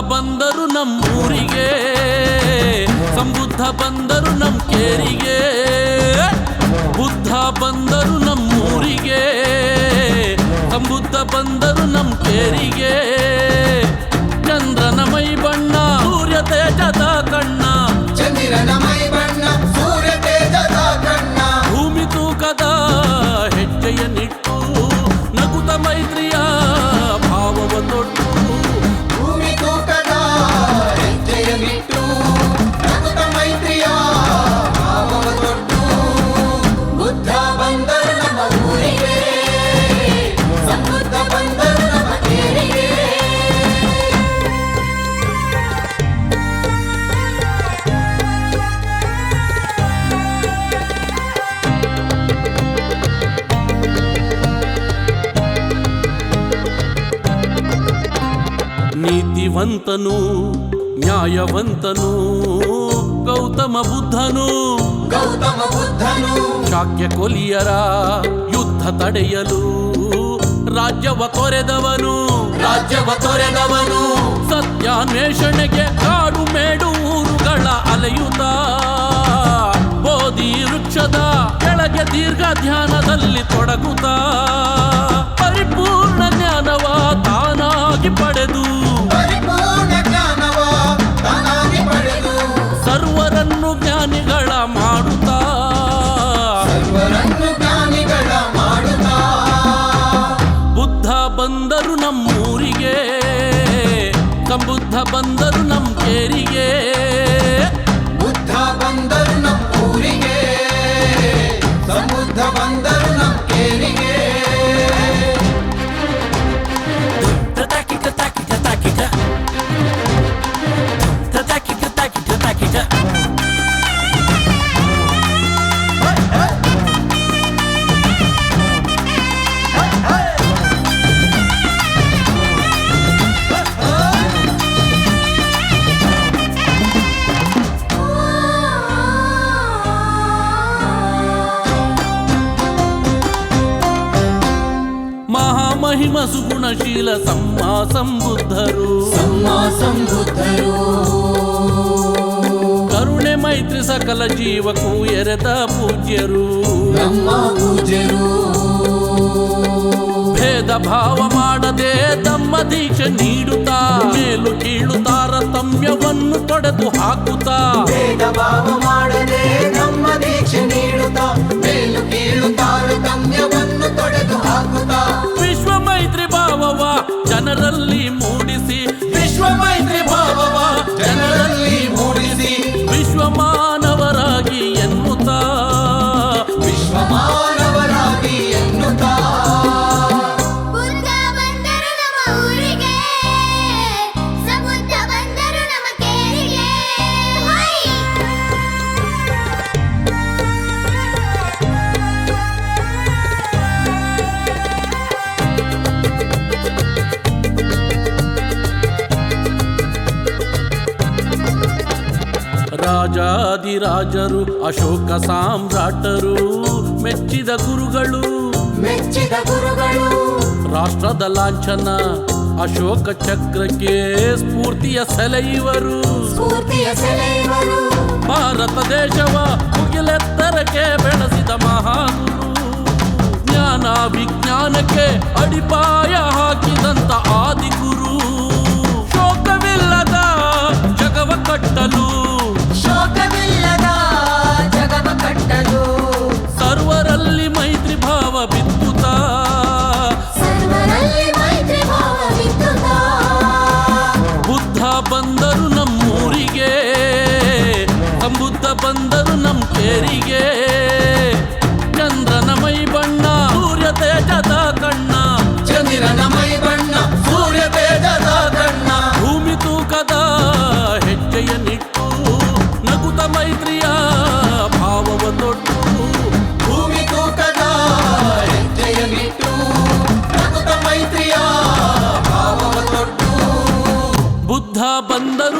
ಬಂದರು ನಮ್ಮೂರಿಗೆ ಸಂಬುದ್ಧ ಬಂದರು ನಮ್ಮ ಕೇರಿಗೆ. ಬುದ್ಧ ಬಂದರು ನಮ್ಮೂರಿಗೆ ಸಂಬುದ್ಧ ಬಂದರು ನಮ್ಮ ಕೇರಿಗೆ. ನೀತಿವಂತನು ನ್ಯಾಯವಂತನು ಗೌತಮ ಬುದ್ಧನು. ಗೌತಮ ಬುದ್ಧನು. ಶಾಕ್ಯ ಕೊಲಿಯರ ಯುದ್ಧ ತಡೆಯಲು ರಾಜ್ಯವ ತೊರೆದವನು. ರಾಜ್ಯವ ತೊರೆದವನು. ಸತ್ಯಾನ್ವೇಷಣೆಗೆ ಕಾಡು ಮೇಡು ಊರುಗಳ ಅಲೆಯುತ್ತ ಬೋಧಿ ವೃಕ್ಷದ ಕೆಳಗೆ ದೀರ್ಘ ಧ್ಯಾನದಲ್ಲಿ ತೊಡಗುತ್ತ ಪರಿಪೂರ್ಣ ಮಹಾಮಹಿಮ ಸುಗುಣಶೀಲ ಸಮ್ಮ ಸಂಬುದ್ಧರು ಸಮ್ಮ ಸಂಬುದ್ಧರು ಕರುಣೆ ಮೈತ್ರಿ ಸಕಲ ಜೀವಕ್ಕೂ ಎರೆದ ಪೂಜ್ಯರು ನಮ್ಮ ಪೂಜ್ಯರು ಭೇದ ಭಾವ ಮಾಡದೆ ತಮ್ಮ ದೀಕ್ಷೆ ನೀಡುತ್ತಾ ಮೇಲು ಕೀಳು ತಾರತಮ್ಯವನ್ನು ತೊಡೆದು ಹಾಕುತ್ತಾ ಭೇದ ಭಾವ ಮಾಡದೆ ರಾಜಾದಿರಾಜರು ಅಶೋಕ ಸಾಮ್ರಾಟರು ಮೆಚ್ಚಿದ ಗುರುಗಳು. ಮೆಚ್ಚಿದ ಗುರುಗಳು. ರಾಷ್ಟ್ರದ ಲಾಂಛನ ಅಶೋಕ ಚಕ್ರಕ್ಕೆ ಸ್ಫೂರ್ತಿಯ ಸೆಲೆಯುವರು. ಸ್ಫೂರ್ತಿಯ ಸೆಲೆಯುವರು. ಭಾರತ ದೇಶವ ಮುಗಿಲೆತ್ತರಕ್ಕೆ ಬೆಳೆಸಿದ ಮಹಾಗುರು. ಜ್ಞಾನ ವಿಜ್ಞಾನಕ್ಕೆ ಅಡಿಪಾಯ ಹಾಕಿದಂತ ಆದಿಗುರು. ಬಂದರು.